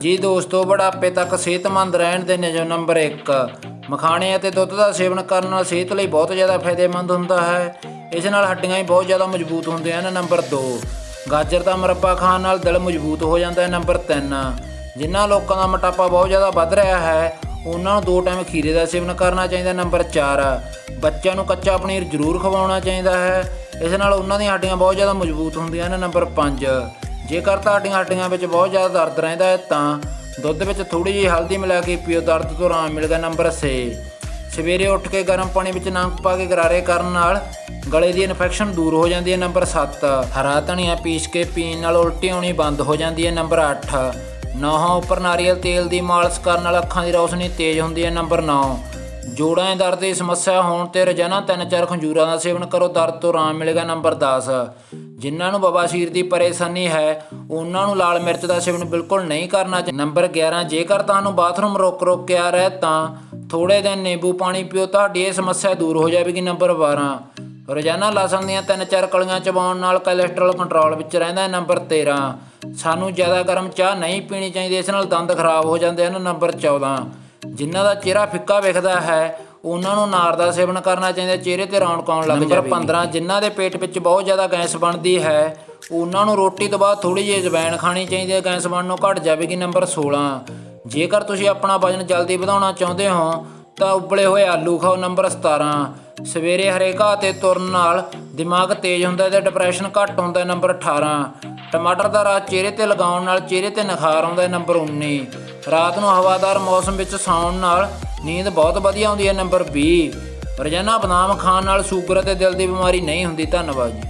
ਜੀ ਦੋਸਤੋ, ਬੁਢਾਪੇ ਤੱਕ ਸਿਹਤਮੰਦ ਰਹਿਣ ਦੇ ਨੇ ਨੰਬਰ 1 ਮਖਾਣੇ ਅਤੇ ਦੁੱਧ ਦਾ ਸੇਵਨ ਕਰਨ ਨਾਲ ਸਿਹਤ ਲਈ ਬਹੁਤ ਜ਼ਿਆਦਾ ਫਾਇਦੇਮੰਦ ਹੁੰਦਾ ਹੈ। ਇਸ ਨਾਲ ਹੱਡੀਆਂ ਵੀ ਬਹੁਤ ਜ਼ਿਆਦਾ ਮਜ਼ਬੂਤ ਹੁੰਦੀਆਂ ਹਨ, ਨੰਬਰ 2 ਗਾਜਰ ਦਾ ਮੁਰੱਬਾ ਖਾਣ ਨਾਲ ਦਿਲ ਮਜ਼ਬੂਤ ਹੋ ਜਾਂਦਾ ਹੈ, ਨੰਬਰ 3 ਜਿਨ੍ਹਾਂ ਲੋਕਾਂ ਦਾ ਮੋਟਾਪਾ ਬਹੁਤ ਜ਼ਿਆਦਾ ਵੱਧ ਰਿਹਾ ਹੈ, ਉਹਨਾਂ ਨੂੰ ਦੋ ਟਾਈਮ ਖੀਰੇ ਦਾ ਸੇਵਨ ਕਰਨਾ ਚਾਹੀਦਾ, ਨੰਬਰ 4 ਬੱਚਿਆਂ ਨੂੰ ਕੱਚਾ ਪਨੀਰ ਜ਼ਰੂਰ ਖਵਾਉਣਾ ਚਾਹੀਦਾ ਹੈ। ਇਸ ਨਾਲ ਉਹਨਾਂ ਦੀਆਂ ਹੱਡੀਆਂ ਬਹੁਤ ਜ਼ਿਆਦਾ ਮਜ਼ਬੂਤ ਹੁੰਦੀਆਂ ਹਨ, ਨੰਬਰ 5 ਜੇਕਰ ਤੁਹਾਡੀਆਂ ਹੱਡੀਆਂ ਵਿੱਚ ਬਹੁਤ ਜ਼ਿਆਦਾ ਦਰਦ ਰਹਿੰਦਾ ਹੈ, ਤਾਂ ਦੁੱਧ ਵਿੱਚ ਥੋੜੀ ਜਿਹੀ ਹਲਦੀ ਮਿਲਾ ਕੇ ਪੀਓ। ਦਰਦ ਤੋਂ ਆਰਾਮ ਮਿਲਦਾ ਨੰਬਰ 6 ਸਵੇਰੇ ਉੱਠ ਕੇ ਗਰਮ ਪਾਣੀ ਵਿੱਚ ਨਮਕ ਪਾ ਕੇ ਗਰਾਰੇ ਕਰਨ ਨਾਲ ਗਲੇ ਦੀ ਇਨਫੈਕਸ਼ਨ ਦੂਰ ਹੋ ਜਾਂਦੀ ਹੈ, ਨੰਬਰ 7 ਹਰਾ ਧਨੀਆ ਪੀਸ ਕੇ ਪੀਣ ਨਾਲ ਉਲਟੀ ਆਉਣੀ ਬੰਦ ਹੋ ਜਾਂਦੀ ਹੈ, ਨੰਬਰ 8 ਨੌਹਾਂ ਉੱਪਰ ਨਾਰੀਅਲ ਤੇਲ ਦੀ ਮਾਲਿਸ਼ ਕਰਨ ਨਾਲ ਅੱਖਾਂ ਦੀ ਰੌਸ਼ਨੀ ਤੇਜ਼ ਹੁੰਦੀ ਹੈ, ਨੰਬਰ 9 ਜੋੜਾਂ ਦੇ ਦਰਦ ਦੀ ਸਮੱਸਿਆ ਹੋਣ ਤੇ ਰੋਜ਼ਾਨਾ ਤਿੰਨ ਚਾਰ ਖੰਜੂਰਾਂ ਦਾ ਸੇਵਨ ਕਰੋ, ਦਰਦ ਤੋਂ ਆਰਾਮ ਮਿਲੇਗਾ, ਨੰਬਰ 10 ਜਿਨ੍ਹਾਂ ਨੂੰ ਬਵਾਸੀਰ ਦੀ ਪਰੇਸ਼ਾਨੀ ਹੈ, ਉਹਨਾਂ ਨੂੰ ਲਾਲ ਮਿਰਚ ਦਾ ਸੇਵਨ ਬਿਲਕੁਲ ਨਹੀਂ ਕਰਨਾ ਚਾਹੀਦਾ। ਨੰਬਰ 11 ਜੇਕਰ ਤੁਹਾਨੂੰ ਬਾਥਰੂਮ ਰੋਕ ਰੋਕ ਕੇ ਆ ਰਿਹਾ ਤਾਂ ਥੋੜੇ ਦਿਨ ਨਿੰਬੂ ਪਾਣੀ ਪੀਓ। ਤੁਹਾਡੀ ਇਹ ਸਮੱਸਿਆ ਦੂਰ ਹੋ ਜਾਵੇਗੀ। ਨੰਬਰ 12 ਰੋਜ਼ਾਨਾ ਲਸਣ ਦੀਆਂ ਤਿੰਨ ਚਾਰ ਕਲੀਆਂ ਚਬਾਉਣ ਨਾਲ ਕੋਲੇਸਟ੍ਰੋਲ ਕੰਟਰੋਲ ਵਿੱਚ ਰਹਿੰਦਾ ਹੈ। ਨੰਬਰ 13 ਸਾਨੂੰ ਜ਼ਿਆਦਾ ਗਰਮ ਚਾਹ ਨਹੀਂ ਪੀਣੀ ਚਾਹੀਦੀ, ਇਸ ਨਾਲ ਦੰਦ ਖਰਾਬ ਹੋ ਜਾਂਦੇ ਹਨ। ਨੰਬਰ 14 ਜਿਨ੍ਹਾਂ ਦਾ ਚਿਹਰਾ ਫਿੱਕਾ ਵਿਖਦਾ ਹੈ ਉਹਨਾਂ ਨੂੰ ਨਾਰ ਦਾ ਸੇਵਨ ਕਰਨਾ ਚਾਹੀਦਾ ਚਿਹਰੇ ਤੇ ਰੌਣਕ ਆਉਣ ਲੱਗ ਨੰਬਰ 15 ਜਿਨ੍ਹਾਂ ਦੇ ਪੇਟ ਵਿੱਚ ਬਹੁਤ ਜ਼ਿਆਦਾ ਗੈਸ ਬਣਦੀ ਹੈ ਉਹਨਾਂ ਨੂੰ ਰੋਟੀ ਤੋਂ ਬਾਅਦ ਥੋੜੀ ਜਿਹੀ ਅਜਵਾਇਣ ਖਾਣੀ ਚਾਹੀਦੀ ਹੈ ਗੈਸ ਬਣਨੋਂ ਘਟ ਜਾਵੇਗੀ ਨੰਬਰ 16 ਜੇਕਰ ਤੁਸੀਂ ਆਪਣਾ ਵਜ਼ਨ ਜਲਦੀ ਵਧਾਉਣਾ ਚਾਹੁੰਦੇ ਹੋ ਤਾਂ ਉਬਲੇ ਹੋਏ ਆਲੂ ਖਾਓ ਨੰਬਰ 17 ਸਵੇਰੇ ਹਰੇ ਘਾਹ ਤੇ ਤੁਰਨ ਨਾਲ ਦਿਮਾਗ ਤੇਜ਼ ਹੁੰਦਾ ਹੈ ਤੇ ਡਿਪਰੈਸ਼ਨ ਘੱਟ ਹੁੰਦਾ ਹੈ ਨੰਬਰ 18 ਟਮਾਟਰ ਦਾ ਰਸ ਚਿਹਰੇ ਤੇ ਲਗਾਉਣ ਨਾਲ ਚਿਹਰੇ ਤੇ ਨਿਖਾਰ ਆਉਂਦਾ ਹੈ ਨੰਬਰ 19 ਰਾਤ ਨੂੰ ਹਵਾਦਾਰ ਮੌਸਮ ਵਿੱਚ ਸੌਣ ਨਾਲ ਨੀਂਦ ਬਹੁਤ ਵਧੀਆ ਆਉਂਦੀ ਹੈ, ਨੰਬਰ 20 ਰੋਜ਼ਾਨਾ ਬਦਾਮ ਖਾਣ ਨਾਲ ਸ਼ੂਗਰ ਅਤੇ ਦਿਲ ਦੀ ਬਿਮਾਰੀ ਨਹੀਂ ਹੁੰਦੀ, ਧੰਨਵਾਦ ਜੀ।